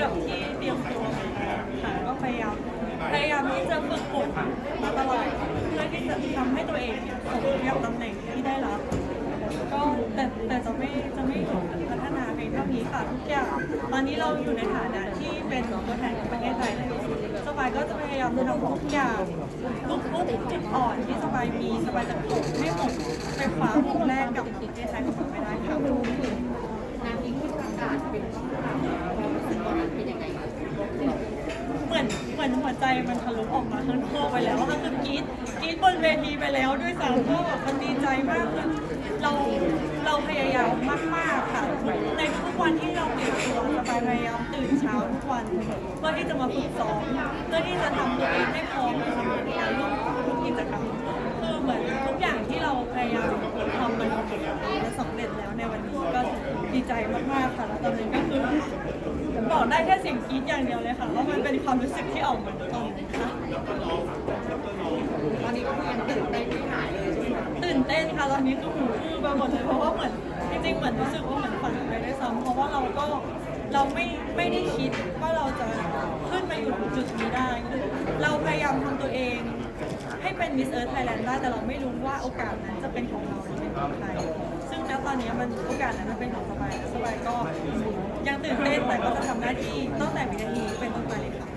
กับที่เตรียมตัวค่ะก็พยายามพยายามที่จะฝึกฝนมาตลอดเพื่อที่จะทำให้ตัวเองเนี่ยสมกับตำแหน่งที่ได้รับ ก็แต่แต่จะไม่จะไม่พัฒนาเพียงเท่านี้ค่ะทุกอย่างตอนนี้เราอยู่ในฐานะที่เป็นตัวแทนของประเทศไทยแล้วสบายก็จะพยายามทำทุกอย่างทุกทุกจุดอ่อนที่สบายมีสบายจะทำให้หมดไปคว้ามุมแรกกับประเทศไทยของเราไม่ได้ค่ะ เหมือนเหมือนหัวใจมันทะลุออกมาข้างนอกไปแล้วก็คือกรีดกรีดบนเวทีไปแล้วด้วยซ้ำก็แบบมันดีใจมากคือเราเราพยายามมากๆค่ะในทุกวันที่เราเตรียมตัวจะไปพยายามตื่นเช้าทุกวันเพื่อที่จะมาฝึกซ้อมเพื่อที่จะทำตัวเองให้พร้อมในการร่วมทุกกิจกรรมคือเหมือนทุกอย่างที่เราพยายามทำมันจะสำเร็จแล้วในวันนี้ก็ดีใจมากๆค่ะแล้วก็ บอกได้แค่เสียงกรี๊ดอย่างเดียวเลยค่ะว่ามันเป็นความรู้สึกที่ออกมาตรงนี้ค่ะตอนนี้ก็ยังตื่นเต้นไม่หายเลยใช่ไหมตื่นเต้นค่ะตอนนี้คือหูอื้อไปหมดเลยเพราะว่าเหมือนจริงๆเหมือนรู้สึกว่าเหมือนฝันไปได้วยซ้ำเพราะว่าเราก็เราไม่ไม่ได้คิดว่าเราจะขึ้นมาอยู่จุดนี้ได้คือเราพยายามทำตัวเอง ให้เป็นมิสเอิร์ธไทยแลนด์ได้แต่เราไม่รู้ว่าโอกาสนั้นจะเป็นของเราหรือเป็นของใครซึ่งณตอนนี้มันโอกาสนั้นมันเป็นของสบายและสบายก็ ยังตื่นเต้นแต่ก็จะทำหน้าที่ตั้งแต่วินาทีเป็นต้นไปเลยค่ะ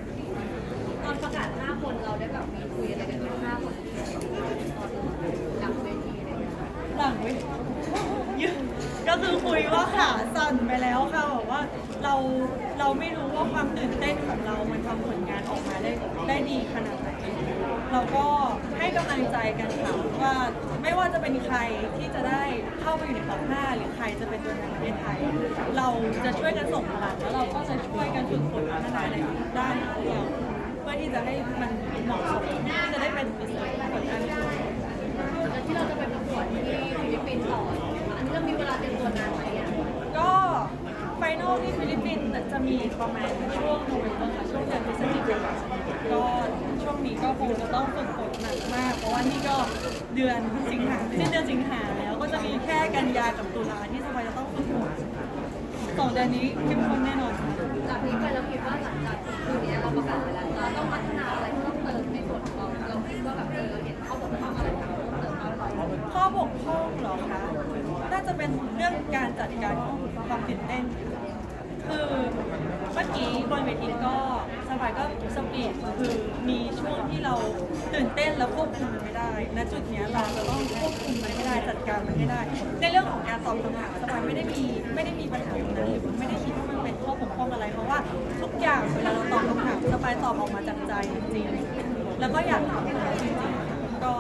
ตอนประกาศ5คนเราได้แบบมีคุยอะไรกันไหม5คนตอนหลังเวทีอะไรอย่างเงี้ยหลังเว้ยยืนก็คือคุยว่าขาสั่นไปแล้วค่ะบอกว่าเราเราไม่รู้ว่าความตื่นเต้นของเรา มันทำผลงานออกมาได้ได้ดีขนาดไหนเราก็ กำลังใจกันค่ะว่าไม่ว่าจะเป็นใครที่จะได้เข้ามาอยู่ในท็อป5หรือใครจะเป็นตัวแทนประเทศไทย เราจะช่วยกันส่งพลังแล้วเราก็จะช่วยกันฝึกฝนพัฒนาในทุกด้านของเราเพื่อที่จะให้มันเหมาะสมที่จะได้เป็นตัวแทนผลงานที่ดีแล้วที่เราจะไปประกวดที่ฟิลิปปินส์ต่ออันนี้เรามีเวลาเตรียมตัวนานไหมอะก็ไฟนอลที่ฟิลิปปินส์จะมีประมาณช่วงโนเวมเบอร์ค่ะช่วงเดือนพฤศจิกายนก็ช่วงนี้ก็คงจะต้องฝึกฝน มาก เพราะว่านี่ก็เดือนสิงหาสิ้นเดือนสิงหาแล้วก็จะมีแค่กันยากับตุลาที่สบายจะต้องฝึกฝนสองเดือนนี้เข้มข้นแน่นอนค่ะ จากนี้ไปเราคิดว่าหลังจากคืนนี้เราประกาศไปแล้วเราต้องพัฒนาอะไรเพิ่มเติมในส่วนของเราเราคิดว่าแบบเออเห็นเขาบอกว่าอะไรเพิ่มเติมบ้างไหมข้อบกพร่องเหรอคะ น่าจะเป็นเรื่องการจัดการความตื่นเต้นคือ เมื่อกี้บนเวทีก็สบายก็สปีดคือมีช่วงที่เราตื่นเต้นแล้วควบคุมมันไม่ได้ณจุดเนี้ยเราจะต้องควบคุมมันให้ได้จัดการมันให้ได้ ในเรื่องของการตอบคำถามสบายไม่ได้มีไม่ได้มีปัญหาตรงนั้นหรือไม่ได้คิดว่ามันเป็นข้อบกพร่องอะไรเพราะว่าทุกอย่างเวลาเราตอบคำถามสบายตอบออกมาจากใจจริงๆแล้วก็อยากทำมันจริงๆก็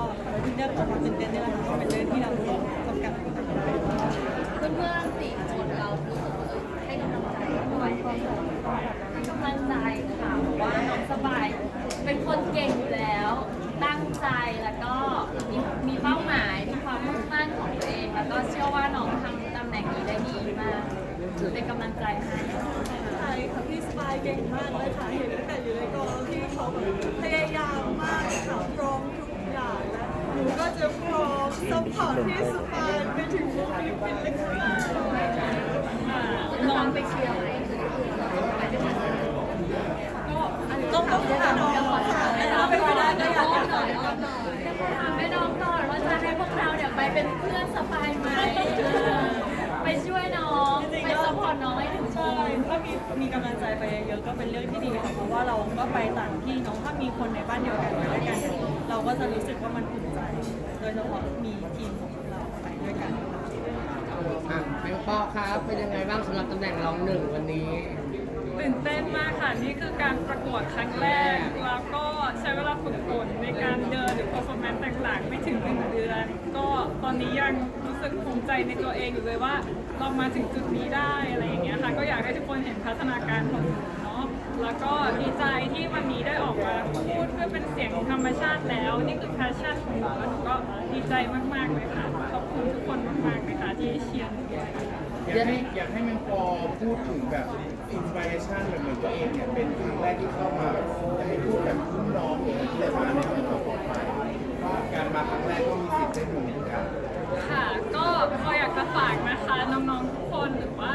เรื่องของความตื่นเต้นนี่แหละค่ะก็เป็นเรื่องที่เราต้องจำกัดเพื่อนๆสี่คนเรารู้สึกว่าเออให้กำลังใจหน่อยให้ กำลังใจค่ะว่าน้องสบาย เป็นคนเก่งอยู่แล้ว ตั้งใจแล้วก็มีมีเป้าหมาย มีความมุ่งมั่นของตัวเอง แล้วก็เชื่อว่าน้องทำตำแหน่งนี้ได้ดีมาก เป็นกำลังใจให้ใช่ค่ะพี่สปายเก่งมากเลยค่ะ เห็นตั้งแต่อยู่ในกองที่เขาแบบพยายามมากค่ะพร้อมทุกอย่างและหนูก็จะพร้อมซัพพอร์ตพี่สปายไปถึงฟิลิปปินส์เลยค่ะน้องไปเชียร์ไหมไปด้วยกันก็ ต้องต้องถามน้องค่ะแต่ถ้าเป็นไปได้ก็อยากอ้อจะมหน่อยอ้อมหน่อยถามแม่น้องก่อนว่าจะให้พวกเราเนี่ยไปเป็นเพื่อนสปายไหมไปช่วยน้องไปซัพพอร์ตน้องให้ถึงใช่ถ้ามีมีกำลังใจไปเยอะๆก็เป็นเรื่องที่ดีค่ะเพราะว่าเราก็ไปต่างที่เน้องถ้ามีคนในบ้านเดียวกันมาด้วยกัน เราก็จะรู้สึกว่ามันอุ่นใจ โดยเฉพาะมีทีมของเราไปด้วยกันค่ะแมงปอครับเป็นยังไงบ้างสำหรับตำแหน่งรองหนึ่งวันนี้ตื่นเต้นมาก นี่คือการประกวดครั้งแรก แล้วก็ใช้เวลาฝึกฝนในการเดินหรือ performance ต่างๆ ไม่ถึงหนึ่งเดือน ก็ตอนนี้ยังรู้สึกภูมิใจในตัวเองอยู่เลยว่า เรามาถึงจุดนี้ได้อะไรอย่างเงี้ยค่ะ ก็อยากให้ทุกคนเห็นพัฒนาการของหนูเนาะ แล้วก็ดีใจที่วันนี้ได้ออกมาพูดเพื่อเป็นเสียงธรรมชาติแล้ว นี่คือ passion ของหนูแล้วหนูก็ดีใจมากๆเลยค่ะ ขอบคุณทุกคนมากๆเลยค่ะที่เชียร์หนูด้วยอยากให้อยากให้แมงปอพูดถึงแบบ อินสปิเรชันแบบเหมือนตัวเองเนี่ยเป็นครั้งแรกที่เข้ามาแบบจะให้พูดแบบรุ่นน้องหรือที่ได้มาในครั้งต่อไปการมาครั้งแรกก็มีสิทธิ์ได้ดูเหมือนกันค่ะก็พออยากจะฝากนะคะน้องๆทุกคนหรือว่า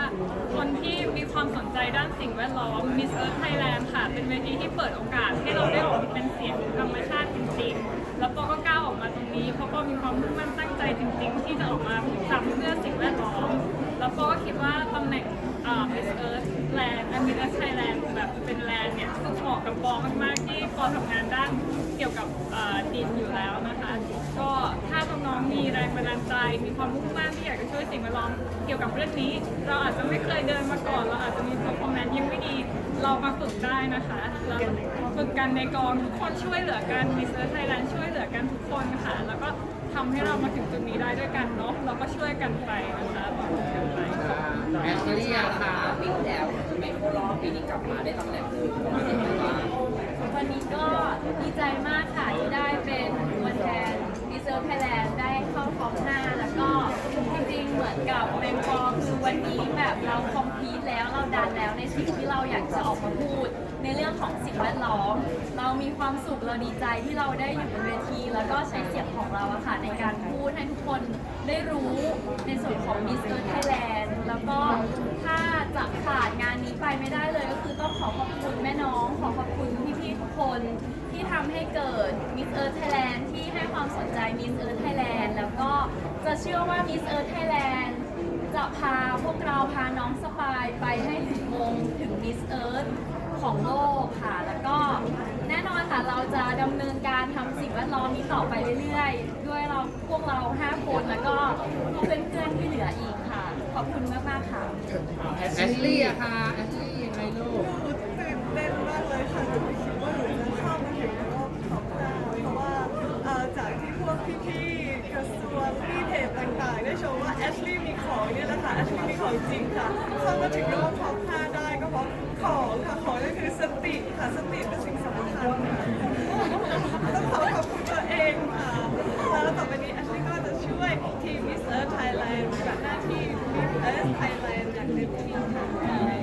คนที่มีความสนใจด้านสิ่งแวดล้อม Miss Earth Thailand ค่ะ เป็นเวทีที่เปิดโอกาสให้เราได้ออกมาเป็นเสียงธรรมชาติจริงๆ แล้วปอก็ก้าวออกมาตรงนี้เพราะปอมีความมุ่งมั่นตั้งใจจริง ๆ ที่จะออกมาทำเพื่อสิ่งแวดล้อม แล้วปอก็คิดว่าตำแหน่งอ่า Miss Earth และ Miss Earth Thailand แบบเป็นแลนด์เนี่ยซึ่งเหมาะกับปอมากๆที่ปอทำงานด้านเกี่ยวกับดินอยู่แล้วนะคะ ก็ถ้าน้องๆมีแรงบันดาลใจ มีความมุ่งมั่นที่อยากจะช่วยสิ่งแวดล้อมเกี่ยวกับเรื่องนี้ เราอาจจะไม่เคยเดินมาก่อน เราอาจจะมี performance ยังไม่ดี เรามาฝึกได้นะคะเราฝึกกันในกองทุกคนช่วยเหลือกัน Miss Earth Thailand ช่วยเหลือกันทุกคนค่ะแล้วก็ ทำให้เรามาถึงจุดนี้ได้ด้วยกันเนาะเราก็ช่วยกันไปนะคะบอกกันไปแอสเรียค่ะปีที่แล้วไม่โครอบปีนี้กลับมาได้ตำแหน่งอื่นเป็นยังไงบ้างวันนี้ก็ดีใจมากค่ะที่ได้เป็นตัวแทนดีเซลไทยแลนด์ได้เข้าท็อป5แล้วก็จริงๆเหมือนกับแมงปอคือวันนี้แบบเราคอมพลีทแล้วเราดันแล้วในสิ่งที่เราอยากจะออกมาพูด ในเรื่องของสิ่งแวดล้อม เรามีความสุขเราดีใจที่เราได้อยู่บนเวที แล้วก็ใช้เสียงของเราอะค่ะในการพูดให้ทุกคนได้รู้ในส่วนของ Miss Earth Thailand แล้วก็ถ้าจะขาดงานนี้ไปไม่ได้เลย ก็คือต้องขอขอบคุณแม่น้องขอขอบคุณพี่ๆทุกคนที่ทำให้เกิด Miss Earth Thailand ที่ให้ความสนใจ Miss Earth Thailand แล้วก็จะเชื่อว่า Miss Earth Thailand จะพาพวกเราพาน้องสปายไปให้ถึงมงถึง Miss Earth ของโลกค่ะ แล้วก็แน่นอนค่ะเราจะดำเนินการทำสิ่งแวดล้อมนี้ต่อไปเรื่อยๆ ด้วยเราพวกเรา 5 คนแล้วก็เพื่อนๆที่เหลืออีกค่ะ ขอบคุณมากๆค่ะ แอสเรียค่ะแอสเรียยังไงลูกตื่นเต้นมากเลยค่ะจะไม่คิดว่าหนูจะเข้ามาถึงรอบท็อปห้าเพราะว่าเอ่อจากที่พวกพี่ๆกระทรวงพี่เพจต่างๆ ได้โชว์ว่าแอชลีย์มีของเนี่ยแหละค่ะแอชลีย์มีของจริงค่ะเข้ามาถึงรอบท็อปห้าได้ก็เพราะ ของค่ะของนั่นคือสติค่ะสำคัญค่ะต้องขอขอบคุณตัวเองค่ะแล้วต่อไปนี้แอชลีย์ก็จะช่วยทีมมิสเตอร์ไทยแลนด์กับหน้าที่มิสเตอร์ไทยแลนด์อย่างเต็มที่ค่ะ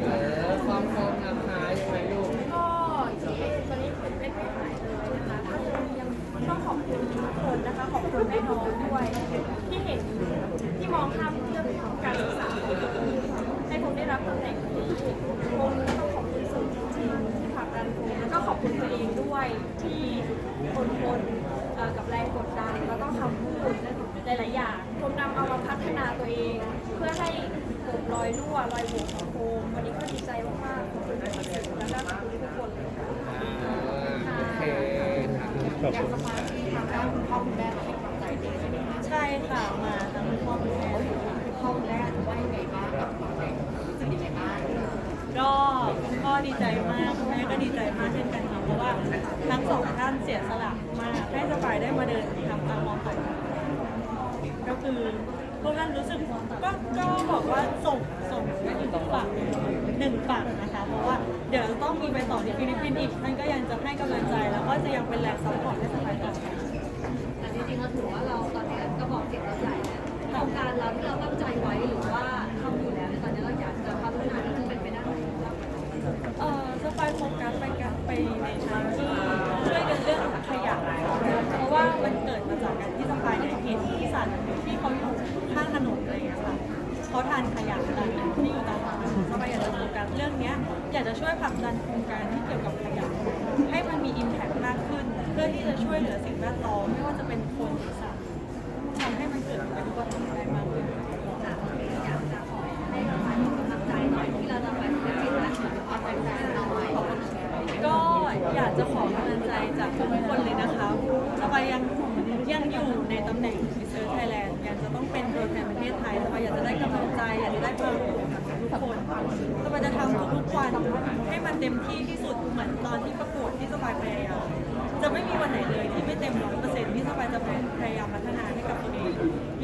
เออความโฟมนะคะยังไงลูก ก็ที่ตอนนี้ตื่นเต้นไม่หายเลยนะคะก็ยังต้องขอบคุณทุกคนนะคะ ขอบคุณแม่น้องด้วย ที่เห็นที่มองข้ามเรื่องของการศึกษาให้ผมได้รับตำแหน่งนี้ผมต้องขอบคุณสื่อจริงๆที่ผลักดันผมแล้วก็ขอบคุณตัวเองด้วยที่ทนทนเอ่อกับแรงกดดันแล้วก็คำพูดหลายๆอย่างผม นำเอามาพัฒนาตัวเอง เพื่อให้กบรอยรั่วรอยโหว่ของโฟมวันนี้ก็ดีใจมากๆขอบคุณทุกคนและก็ขอบคุณทุกคนเลยค่ะโอเคค่ะขอบคุณใช่ค่ะมาทั้งพ่อคุณแม่พ่อคุณแม่ว่ายังไงบ้างกับความรู้สึกยังไงบ้างก็คุณพ่อดีใจมากคุณแม่ก็ดีใจมากเช่นกันค่ะเพราะว่าทั้งสองท่านเสียสละมากให้สบายได้มาเดินทำตามมองฝัน ก็คือพวกท่านรู้สึกก็ก็บอกว่าส่งส่งไปถึงฝั่งหนึ่งฝั่งนะคะ เพราะว่าเดี๋ยวเราต้องมีไปต่อที่ฟิลิปปินส์อีกท่านก็ยังจะให้กำลังใจแล้วก็จะยังเป็นแหล่งซัพพอร์ตให้สบายต่อไปแต่จริงๆเราถือว่าเราตอนนี้ก็บอกเจ็บเราใหญ่แล้วโครงการเราที่เราตั้งใจไว้หรือว่าทำอยู่แล้วในตอนนี้เราอยากจะพัฒนาที่จะเป็นไปได้ไหมเอ่อสปายโฟกัสไปกันไปในทางที่ การขยะกันที่อยู่ตามถนนสบายอยากจะโฟกัสเรื่องเนี้ยอยากจะช่วยผลักดันโครงการที่เกี่ยวกับขยะให้มันมีอิมแพคมากขึ้น เพื่อที่จะช่วยเหลือสิ่งแวดล้อมไม่ว่าจะเป็นคนหรือสัตว์ จะได้กำลังใจอยากจะได้พลังบวกจากทุกคนสบายจะทำทุกๆวันให้มันเต็มที่ที่สุดเหมือนตอนที่ประกวดที่สบายพยายามจะไม่มีวันไหนเลยที่ไม่เต็มร้อยเปอร์เซ็นต์ที่สบายจะพยายามพัฒนาให้กับตัวเอง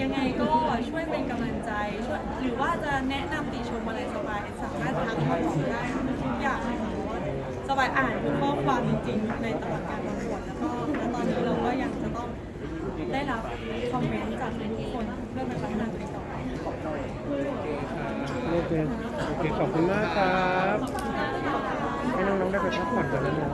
ยังไงก็ช่วยเป็นกำลังใจช่วยหรือว่าจะแนะนำติชมอะไรสบายสามารถทักมาบอกได้ทุกอย่างเลยค่ะเพราะว่าสบายอ่านทุกข้อความจริงๆในตลอดการประกวดแล้วก็ตอนนี้เราก็ยังจะต้องได้รับคอมเมนต์จากทุกคนเพื่อเป็นพัฒนาตัวเอง โอเคโอเคขอบคุณมากครับ ให้น้องๆได้ไปพักผ่อนกันแล้วนะ